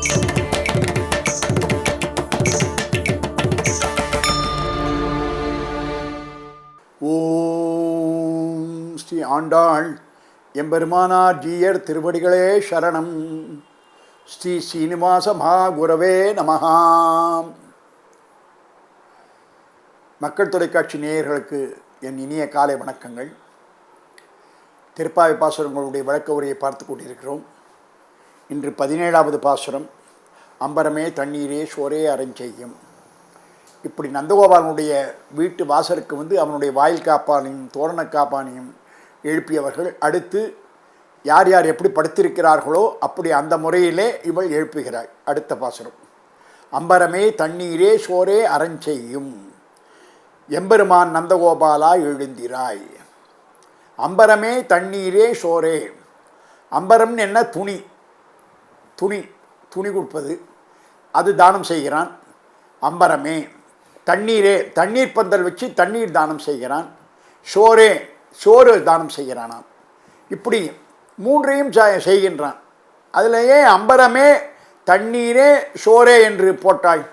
ஓம் ஸ்ரீ ஆண்டாள் எம்பெருமானார் ஜீயர் திருவடிகளே சரணம். ஸ்ரீ சீனிவாச மகாகுரவே நமஹாம் மக்கள் தொலைக்காட்சி நேயர்களுக்கு என் இனிய காலை வணக்கங்கள். திருப்பாவை பாசுரங்களுடைய வழக்க உரையை பார்த்து கொண்டிருக்கிறோம். இன்று பதினேழாவது பாசுரம் அம்பரமே தண்ணீரே சோரே அரஞ்செய்யும் இப்படி நந்தகோபாலனுடைய வீட்டு வாசலுக்கு வந்து அவனுடைய வாயில் காப்பானையும் தோரண காப்பானையும் எழுப்பியவர்கள் அடுத்து யார் யார் எப்படி படுத்திருக்கிறார்களோ அப்படி அந்த முறையிலே இவள் எழுப்புகிறாள். அடுத்த பாசுரம் அம்பரமே தண்ணீரே சோரே அரஞ்செய்யும் எம்பெருமான் நந்தகோபாலா எழுந்திராய். அம்பரமே தண்ணீரே சோரே. அம்பரம்னு என்ன துணி? துணி துணி கொடுப்பது. அது தானம் செய்கிறான். அம்பரமே. தண்ணீரே தண்ணீர் பந்தல் வச்சு தண்ணீர் தானம் செய்கிறான். சோரே சோறு தானம் செய்கிறானாம். இப்படி மூன்றையும் செய்கின்றான். அதிலேயே அம்பரமே தண்ணீரே சோரே என்று போட்டாய்.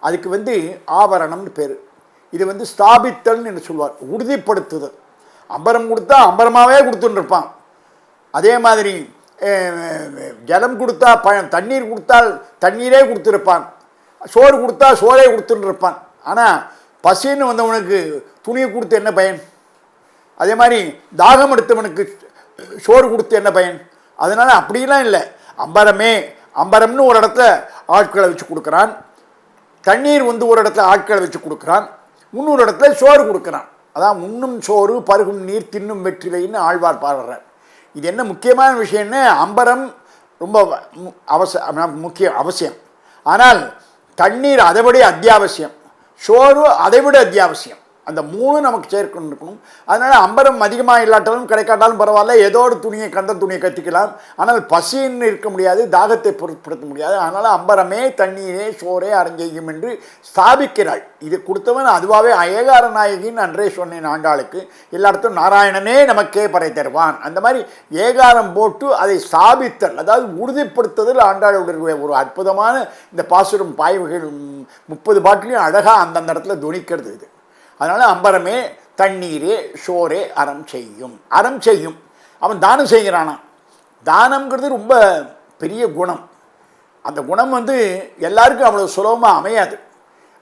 அதுக்கு வந்து ஆபரணம்னு பேர். இது வந்து ஸ்தாபித்தல்னு என்று சொல்வார். உறுதிப்படுத்துதல். அம்பரம் கொடுத்தா அம்பரமாகவே கொடுத்துட்டு இருப்பான். அதே மாதிரி ஜலம் கொடுத்தா பழம் தண்ணீர் கொடுத்தால் தண்ணீரே கொடுத்துருப்பான். சோறு கொடுத்தா சோறே கொடுத்துன்னு இருப்பான் ஆனால் பசின்னு வந்தவனுக்கு துணியை கொடுத்து என்ன பயன்? அதே மாதிரி தாகம் எடுத்தவனுக்கு சோறு கொடுத்து என்ன பயன்? அதனால் அப்படிலாம் இல்லை. அம்பரமே அம்பரம்னு ஒரு இடத்துல ஆட்களை வச்சு கொடுக்குறான். தண்ணீர் வந்து ஒரு இடத்துல ஆட்களை வச்சு கொடுக்குறான். இன்னொரு இடத்துல சோறு கொடுக்குறான். அதான் உண்ணும் சோறு பருகும் நீர் தின்னும் வெற்றிலைன்னு ஆழ்வார் பாடுறார். இது என்ன முக்கியமான விஷயம்னு அம்பரம் ரொம்ப மு- அவச முக்கியம் அவசியம். ஆனால் தண்ணீர் அதைவிட அத்தியாவசியம். சோறு அதைவிட அத்தியாவசியம். அந்த மூணு நமக்கு சேர்க்கணும் இருக்கணும். அதனால் அம்பரம் அதிகமாக இல்லாட்டாலும் கிடைக்காட்டாலும் பரவாயில்ல. ஏதோ ஒரு துணியை கந்த துணியை கட்டிக்கலாம். ஆனால் பசின்னு இருக்க முடியாது தாகத்தை பொருட்படுத்த முடியாது. அதனால் அம்பரமே தண்ணீரே சோரே அரஞ்செய்யும் என்று ஸ்தாபிக்கிறாள் இது கொடுத்தவன் அதுவாகவே அயகார நாயகின்னு அன்றே சொன்னேன் ஆண்டாளுக்கு. எல்லா நாராயணனே நமக்கே பறை தருவான். அந்த மாதிரி ஏகாரம் போட்டு அதை ஸ்தாபித்தல் அதாவது உறுதிப்படுத்துதல் ஆண்டாளுடைய ஒரு அற்புதமான இந்த பாசுரம் பாய்வுகள் முப்பது பாட்டிலையும் அழகாக அந்தந்த இடத்துல துணிக்கிறது இது. அதனால் அம்பரமே தண்ணீரே சோரே அறம் செய்யும். அறம் செய்யும். அவன் தானம் செய்கிறானான் தானம்ங்கிறது ரொம்ப பெரிய குணம். அந்த குணம் வந்து எல்லாருக்கும் அவ்வளோ சுலபமாக அமையாது.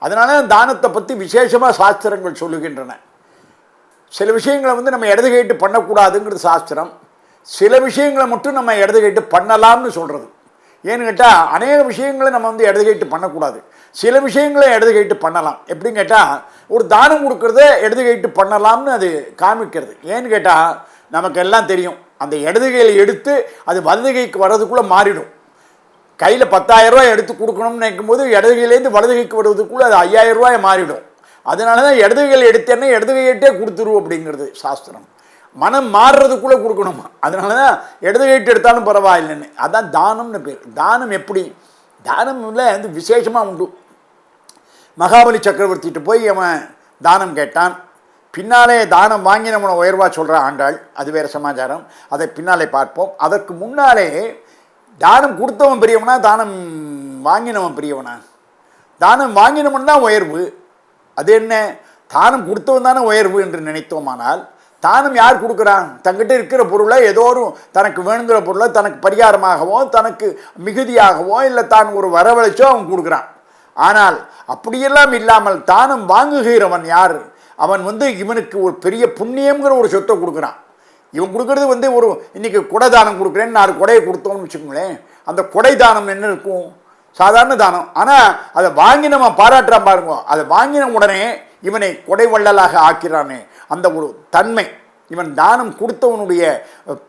அதனால தானத்தை பற்றி விசேஷமாக சாஸ்திரங்கள் சொல்லுகின்றன. சில விஷயங்களை வந்து நம்ம இடது கேட்டு பண்ணக்கூடாதுங்கிறது சாஸ்திரம். சில விஷயங்களை மட்டும் நம்ம இடது கேட்டு பண்ணலாம்னு சொல்கிறது ஏன்னு கேட்டால் அநேக விஷயங்களை நம்ம வந்து இடது கேட்டு பண்ணக்கூடாது. சில விஷயங்களை இடது கைட்டு பண்ணலாம். எப்படின்னு கேட்டால் ஒரு தானம் கொடுக்கறத இடது கைட்டு பண்ணலாம்னு அது காமிக்கிறது. ஏன்னு கேட்டால் நமக்கு எல்லாம் தெரியும். அந்த இடது கையில் எடுத்து அது வலது கைக்கு வர்றதுக்குள்ளே மாறிடும். கையில் பத்தாயிரம் ரூபாய் எடுத்து கொடுக்கணும்னு நினைக்கும் போது இடது கையிலேருந்து வலது கைக்கு வருவதுக்குள்ளே அது ஐயாயிரம் ரூபாயை மாறிடும். அதனால தான் இடது கையில் எடுத்தேன்னா இடது கையிட்டே கொடுத்துருவோம் அப்படிங்கிறது சாஸ்திரம். மனம் மாறுறதுக்குள்ளே கொடுக்கணுமா? அதனால தான் இடது கைட்டு எடுத்தாலும் பரவாயில்லைன்னு. அதான் தானம்னு பேர். தானம் எப்படி? தானம்ல வந்து விசேஷமாக உண்டு. மகாபலி சக்கரவர்த்திகிட்ட போய் அவன் தானம் கேட்டான். பின்னாலே தானம் வாங்கினவனை உயர்வாக சொல்கிற ஆண்டாள் அது வேறு சமாச்சாரம். அதை பின்னாலே பார்ப்போம். அதற்கு முன்னாலே தானம் கொடுத்தவன் பெரியவனா தானம் வாங்கினவன் பெரியவனா? தானம் வாங்கினவன் தான் உயர்வு. அது என்ன? தானம் கொடுத்தவன் தானே உயர்வு என்று நினைத்தோமானால் தானம் யார் கொடுக்குறான் தங்கிட்ட இருக்கிற பொருளை ஏதோ ஒரு தனக்கு வேணுங்கிற பொருளை தனக்கு பரிகாரமாகவோ தனக்கு மிகுதியாகவோ இல்லை தான் ஒரு வரவழைச்சோ அவன் கொடுக்குறான். ஆனால் அப்படியெல்லாம் இல்லாமல் தானம் வாங்குகிறவன் யார்? அவன் வந்து இவனுக்கு ஒரு பெரிய புண்ணியம்ங்கிற ஒரு சொத்தை கொடுக்குறான். இவன் கொடுக்குறது வந்து ஒரு இன்னைக்கு கொடை தானம் கொடுக்குறேன்னு நாலு கொடையை கொடுத்தோம்னு வச்சுக்கோங்களேன். அந்த கொடை தானம் என்ன இருக்கும்? சாதாரண தானம். ஆனால் அதை வாங்கி நம்ம பாராட்டுறான் பாருங்க. அதை வாங்கின உடனே இவனை கொடை வள்ளலாக ஆக்கிறானே. அந்த ஒரு தன்மை இவன் தானம் கொடுத்தவனுடைய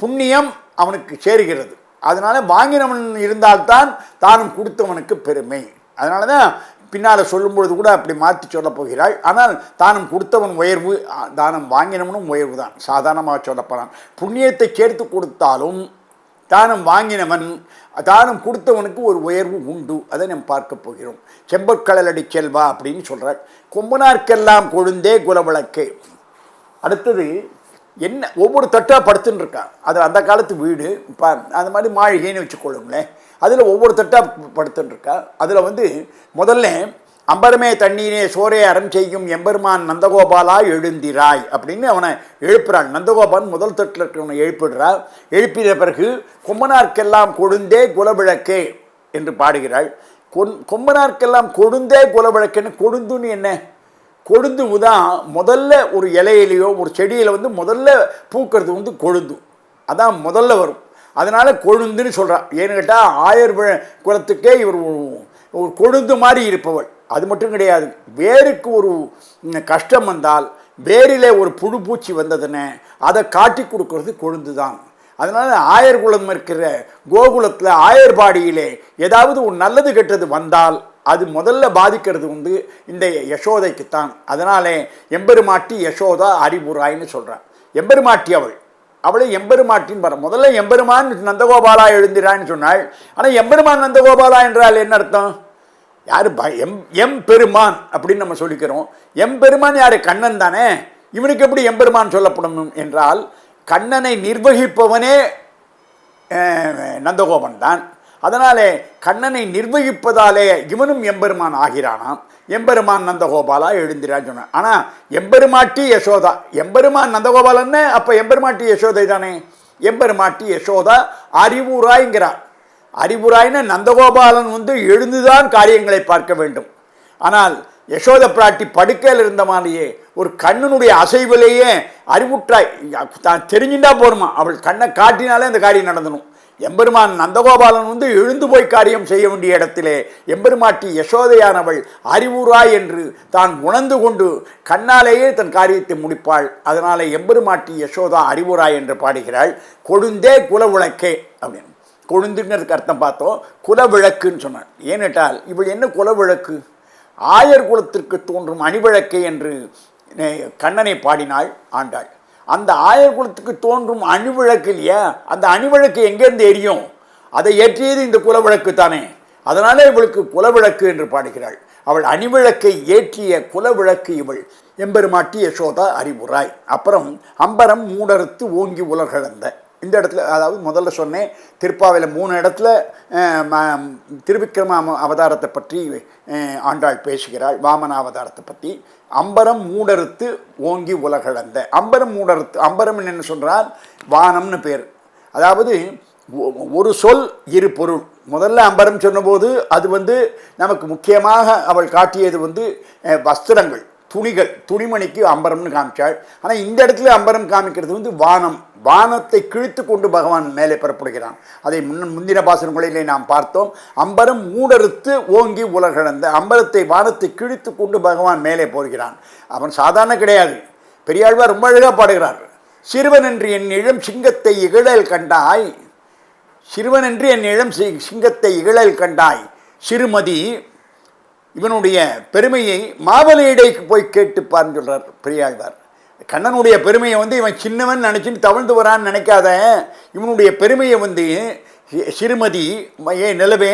புண்ணியம் அவனுக்கு சேருகிறது. அதனால் வாங்கினவன் இருந்தால்தான் தானம் கொடுத்தவனுக்கு பெருமை. அதனால தான் பின்னால் சொல்லும்பொழுது கூட அப்படி மாற்றி சொல்லப் போகிறாள். ஆனால் தானம் கொடுத்தவன் உயர்வு தானம் வாங்கினவனும் உயர்வு தான் சாதாரணமாக சொல்லப்போறான் புண்ணியத்தை சேர்த்து கொடுத்தாலும் தானம் வாங்கினவன் தானம் கொடுத்தவனுக்கு ஒரு உயர்வு உண்டு. அதை நம்ம பார்க்க போகிறோம். செம்பற்கடலடி செல்வா அப்படின்னு சொல்கிறார் கொம்பனார்க்கெல்லாம் கொழுந்தே குலவிளக்கு. அடுத்தது என்ன ஒவ்வொரு தட்டாக படுத்துன்னு இருக்கான். அது அந்த காலத்து வீடு. இப்போ அந்த மாதிரி மாளிகைன்னு வச்சுக்கொள்ளுங்களேன். அதில் ஒவ்வொரு தட்டாக படுத்துட்டுருக்கா அதில் வந்து முதல்ல அம்பரமே தண்ணீரே சோரே அறம் செய்யும் எம்பெருமான் நந்தகோபாலா எழுந்திராய் அப்படின்னு அவனை எழுப்புறாள். நந்தகோபால் முதல் தட்டில் இருக்கிறவனை எழுப்பிடுறாள் எழுப்பின பிறகு கொம்பனார்க்கெல்லாம் கொடுந்தே குலவிளக்கே என்று பாடுகிறாள். கொன் கொம்பனார்க்கெல்லாம் கொடுந்தே குலவிளக்குன்னு கொடுந்துன்னு என்ன? கொழுந்து தான் முதல்ல ஒரு இலையிலையோ ஒரு செடியில் வந்து முதல்ல பூக்கிறது வந்து கொழுந்து. அதான் முதல்ல வரும். அதனால் கொழுந்துன்னு சொல்கிறான் ஏன்னு கேட்டால் ஆயர் விழ- குலத்துக்கே இவர் ஒரு கொழுந்து மாதிரி இருப்பவள். அது மட்டும் கிடையாது. வேருக்கு ஒரு கஷ்டம் வந்தால் வேரிலே ஒரு புழு பூச்சி வந்ததுன்னு அதை காட்டி கொடுக்கறது கொழுந்து தான் அதனால் ஆயர் குலம் இருக்கிற கோகுலத்தில் ஆயர்பாடியிலே ஏதாவது ஒரு நல்லது கெட்டது வந்தால் அது முதல்ல பாதிக்கிறது வந்து இந்த யசோதைக்குத்தான். அதனாலே எம்பெருமாட்டி யசோதா அறிவுராய்ன்னு சொல்கிறான் எம்பெருமாட்டி அவள். அவளை எம்பெருமாட்டின்னு பாரு முதல்ல எம்பெருமான் நந்தகோபாலா எழுந்திரான்னு சொன்னாள். ஆனால் எம்பெருமான் நந்தகோபாலா என்றால் என்ன அர்த்தம்? யார் ப எம் எம் பெருமான் அப்படின்னு நம்ம சொல்லிக்கிறோம். எம் பெருமான் யார்? கண்ணன் தானே. இவனுக்கு எப்படி எம்பெருமான் சொல்லப்படணும் என்றால் கண்ணனை நிர்வகிப்பவனே நந்தகோபன் தான். அதனாலே கண்ணனை நிர்வகிப்பதாலே இவனும் எம்பெருமான் ஆகிறானாம். எம்பெருமான் நந்தகோபாலா எழுந்திரான்னு சொன்னான். ஆனால் எம்பெருமாட்டி யசோதா. எம்பெருமான் நந்தகோபாலன்னு அப்போ எம்பெருமாட்டி யசோதை தானே. எம்பெருமாட்டி யசோதா அறிவுராய்ங்கிறார். அறிவுராயின நந்தகோபாலன் வந்து எழுந்துதான் காரியங்களை பார்க்க வேண்டும். ஆனால் யசோத பிராட்டி படுக்கையில் இருந்த மாதிரியே ஒரு கண்ணனுடைய அசைவிலேயே அறிவுற்றாய் தான் தெரிஞ்சுட்டா போருமா? அவள் கண்ணை காட்டினாலே அந்த காரியம் நடந்தணும் எம்பெருமான் நந்தகோபாலன் வந்து எழுந்து போய் காரியம் செய்ய வேண்டிய இடத்திலே எம்பெருமாட்டி யசோதையானவள் அறிவுராய் என்று தான் உணர்ந்து கொண்டு கண்ணாலேயே தன் காரியத்தை முடிப்பாள். அதனாலே எம்பெருமாட்டி யசோதா அறிவுராய் என்று பாடுகிறாள். கொழுந்தே குலவிளக்கே அப்படின்னு. கொழுந்துங்கிறதுக்கு அர்த்தம் பார்த்தோம். குலவிளக்குன்னு சொன்னான் ஏனென்றால் இவள் என்ன குலவிளக்கு? ஆயர் குலத்திற்கு தோன்றும் அணிவிளக்கை என்று கண்ணனை பாடினாள் ஆண்டாள். அந்த ஆயர் குலத்துக்கு தோன்றும் அணிவிளக்கு இல்லையா? அந்த அணிவிளக்கு எங்கேருந்து எரியும்? அதை ஏற்றியது இந்த குலவிளக்கு தானே. அதனாலே இவளுக்கு குலவிளக்கு என்று பாடுகிறாள். அவள் அணிவிளக்கை ஏற்றிய குலவிளக்கு இவள். எம்பெருமாட்டி யசோதா அறிவுராய். அப்புறம் அம்பரம் மூடறுத்து ஓங்கி உலகளந்த இந்த இடத்துல அதாவது முதல்ல சொன்னேன் திருப்பாவையில் மூணு இடத்துல ம- திருவிக்கிரம அவதாரத்தை பற்றி ஆண்டாள் பேசுகிறாள் வாமன அவதாரத்தை பற்றி. அம்பரம் மூடறுத்து ஓங்கி உலகளந்த. அம்பரம் மூடறுத்து அம்பரம் என்ன சொல்கிறார் வானம்னு பேர். அதாவது ஒரு சொல் இரு பொருள். முதல்ல அம்பரம் சொன்னபோது அது வந்து நமக்கு முக்கியமாக அவள் காட்டியது வந்து வஸ்திரங்கள் துணிகள் துணிமணிக்கு அம்பரம்னு காமிச்சாள். ஆனால் இந்த இடத்துல அம்பரம் காமிக்கிறது வந்து வானம். வானத்தை கிழித்து கொண்டு பகவான் மேலே புறப்படுகிறான். அதை முன் முந்தின பாசனங்களிலே நாம் பார்த்தோம். அம்பரம் மூடறுத்து ஓங்கி உலகிழந்த அம்பரத்தை வானத்தை கிழித்து கொண்டு பகவான் மேலே போகிறான். அவன் சாதாரண கிடையாது. பெரியாழ்வார் ரொம்ப அழகாக பாடுகிறார். சிறுவன் என்று என் இளம் சிங்கத்தை இகழல் கண்டாய். சிறுவன் என்று என் இளம் சிங்கத்தை இகழல் கண்டாய். சிறுமதி இவனுடைய பெருமையை மாவலியிடைக்கு போய் கேட்டுப்பார்னு சொல்கிறார் பெரியாழ்வார். கண்ணனுடைய பெருமையை வந்து இவன் சின்னவன் நினச்சின்னு தவழ்ந்து வரான்னு நினைக்காத. இவனுடைய பெருமையை வந்து சிறுமதி ஏ நிலவே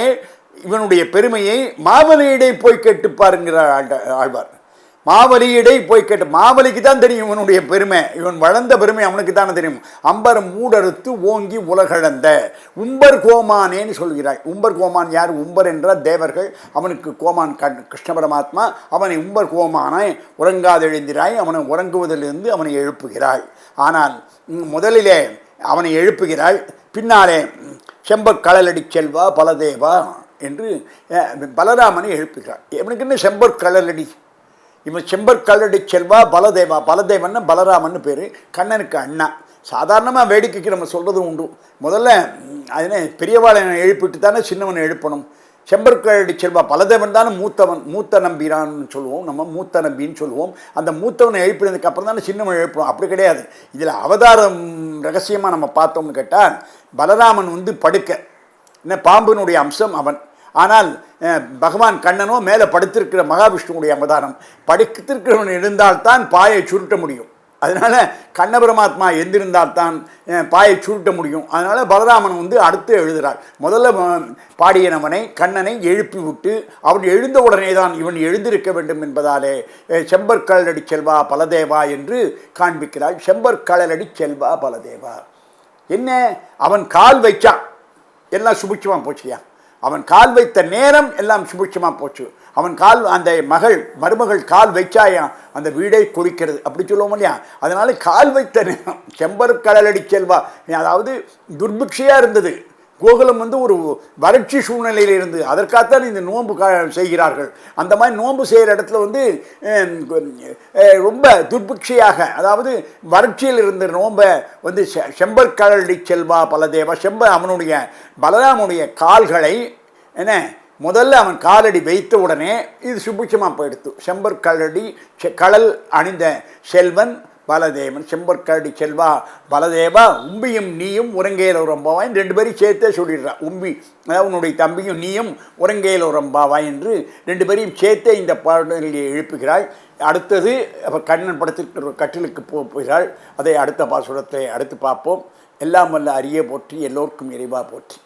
இவனுடைய பெருமையை மாவலியிடை போய் கேட்டுப்பாருங்கிறார் ஆழ்வார். மாவலியிடை போய் கேட்டு மாவலிக்கு தான் தெரியும் இவனுடைய பெருமை. இவன் வளர்ந்த பெருமை அவனுக்கு தானே தெரியும். அம்பரம் மூடறுத்து ஓங்கி உலகளந்த உம்பர் கோமானேன்னு சொல்கிறாய். உம்பர் கோமான் யார்? உம்பர் என்றால் தேவர்கள். அவனுக்கு கோமான் கண் கிருஷ்ண பரமாத்மா. அவனை உம்பர் கோமானை உறங்காதெழுந்திராய் அவனை உறங்குவதிலிருந்து அவனை எழுப்புகிறாள் ஆனால் முதலிலே அவனை எழுப்புகிறாள் பின்னாலே ம், செல்வா பலதேவா என்று பலராமனை எழுப்புகிறாள் இவனுக்கு என்ன செம்பற் இவன் செம்பர் கல்லடி செல்வா பலதேவா. பலதேவன் பலராமன்னு பேர். கண்ணனுக்கு அண்ணா. சாதாரணமாக வேடிக்கைக்கு நம்ம சொல்கிறது உண்டு. முதல்ல அதனே பெரியவாளை எழுப்பிட்டு தானே சின்னவனை எழுப்பணும். செம்பற்கழடி செல்வா பலதேவன் தானே மூத்தவன் மூத்த நம்பிரான்னு சொல்லுவோம். நம்ம மூத்த நம்பின்னு சொல்லுவோம். அந்த மூத்தவனை எழுப்பினதுக்கு அப்புறம் தானே சின்னவன் எழுப்பணும். அப்படி கிடையாது. இதில் அவதாரம் ரகசியமாக நம்ம பார்த்தோம்னு கேட்டால் பலராமன் வந்து படுக்க. என்ன பாம்பினுடைய அம்சம் அவன். ஆனால் பகவான் கண்ணனோ மேலே படுத்திருக்கிற மகாவிஷ்ணுவுடைய அவதானம் படுத்திருக்கிறவன் இருந்தால்தான் பாயை சுருட்ட முடியும். அதனால் கண்ண பரமாத்மா எந்திருந்தால்தான் பாயை சுருட்ட முடியும். அதனால் பலராமன் வந்து அடுத்து எழுதுகிறார் முதல்ல பாடியனவனை கண்ணனை எழுப்பி விட்டு அவன் எழுந்த உடனே தான் இவன் எழுந்திருக்க வேண்டும் என்பதாலே செம்பற்கலடி செல்வா பலதேவா என்று காண்பிக்கிறாள். செம்பற்கலடி செல்வா பலதேவா. என்ன? அவன் கால் வைச்சான். எல்லாம் சுபிட்சமாக போச்சியா? அவன் கால் வைத்த நேரம் எல்லாம் சுபிட்சமாக போச்சு. அவன் கால் அந்த மகள் மருமகள் கால் வைச்சாயா? அந்த வீடை குறிக்கிறது. அப்படி சொல்லுவோம் இல்லையா? அதனால கால் வைத்த நேரம். செம்பருக்கடலடி செல்வா அதாவது துர்பிக்ஷையாக இருந்தது. கோகுலம் வந்து ஒரு வறட்சி சூழ்நிலையில் இருந்து அதற்காகத்தான் இந்த நோன்பு கா செய்கிறார்கள். அந்த மாதிரி நோன்பு செய்கிற இடத்துல வந்து ரொம்ப துர்பிக்ஷையாக அதாவது வறட்சியில் இருந்த நோன்பை வந்து செ- செல்வா பலதேவா செம்ப அவனுடைய பலராமனுடைய கால்களை என்ன முதல்ல அவன் காலடி வைத்த உடனே இது சுபிட்சமாக போயிடுத்து. செம்பற்கழடி செ- கடல் அணிந்த செல்வன் பலதேவன் செம்பற்காடி செல்வா பலதேவா உம்பியும் நீயும் உரங்கையில் உரம்பாவாய் ரெண்டு பேரும் சேர்த்தே சொல்லிடுறான் உம்பி அதாவது உன்னுடைய தம்பியும் நீயும் உரங்கையில் உரம்பாவாய் என்று ரெண்டு பேரையும் சேர்த்தே இந்த பாடல்களை எழுப்புகிறாள். அடுத்தது கண்ணன் படத்திற்கு கட்டிலுக்கு போ போகிறாள். அதை அடுத்த பாசுரத்தை அடுத்து பார்ப்போம். எல்லாம் வல்ல அரிய போற்றி எல்லோருக்கும் இறைவா போற்றி.